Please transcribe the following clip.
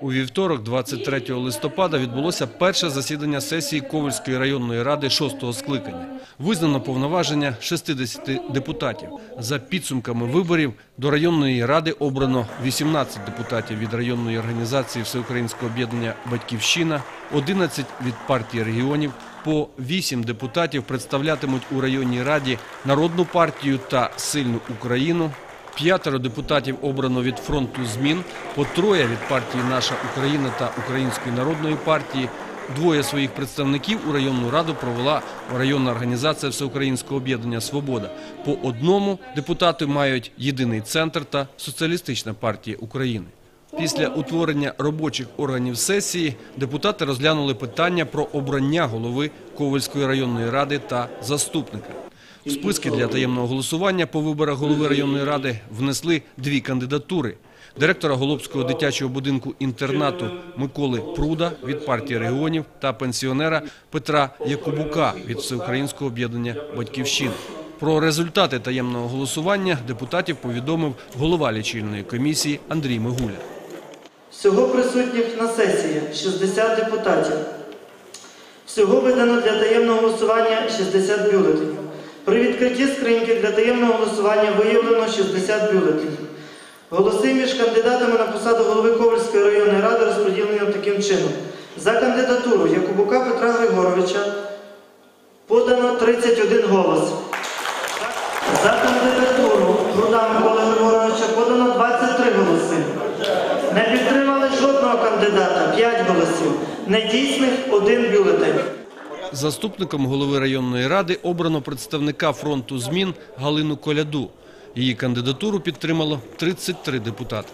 У вівторок, 23 листопада, відбулося перше засідання сесії Ковальської районної ради шостого скликання. Визнано повноваження 60 депутатів. За підсумками виборів до районної ради обрано 18 депутатів від районної організації Всеукраїнського об'єднання «Батьківщина», 11 від партії регіонів, по 8 депутатів представлятимуть у районній раді Народну партію та Сильну Україну, П'ятеро депутатів обрано від фронту змін, по троє від партії Наша Україна та Української народної партії. Двоє своїх представників у районну раду провела районна організація Всеукраїнського об'єднання Свобода. По одному депутати мають єдиний центр та Соціалістична партія України. Після утворення робочих органів сесії депутати розглянули питання про обрання голови Ковальської районної ради та заступника. В списки для таємного голосування по виборах голови районної ради внесли дві кандидатури. Директора Голобського дитячого будинку інтернату Миколи Пруда від партії регіонів та пенсіонера Петра Якубука від Всеукраїнського об'єднання «Батьківщина». Про результати таємного голосування депутатів повідомив голова лічильної комісії Андрій Мигуля. Всього присутніх на сесії 60 депутатів. Всього видано для таємного голосування 60 бюлетенів. При відкритті скриньки для таємного голосування виявлено 60 бюлетенів. Голоси між кандидатами на посаду голови Ковальської районної ради розподілені таким чином. За кандидатуру Якубука Петра Григоровича подано 31 голос. За кандидатуру Руда Миколи Григоровича подано 23 голоси. Не підтримали жодного кандидата 5 голосів. Недійсних один бюлетень. Заступником голови районної ради обрано представника фронту змін Галину Коляду. Її кандидатуру підтримало 33 депутати.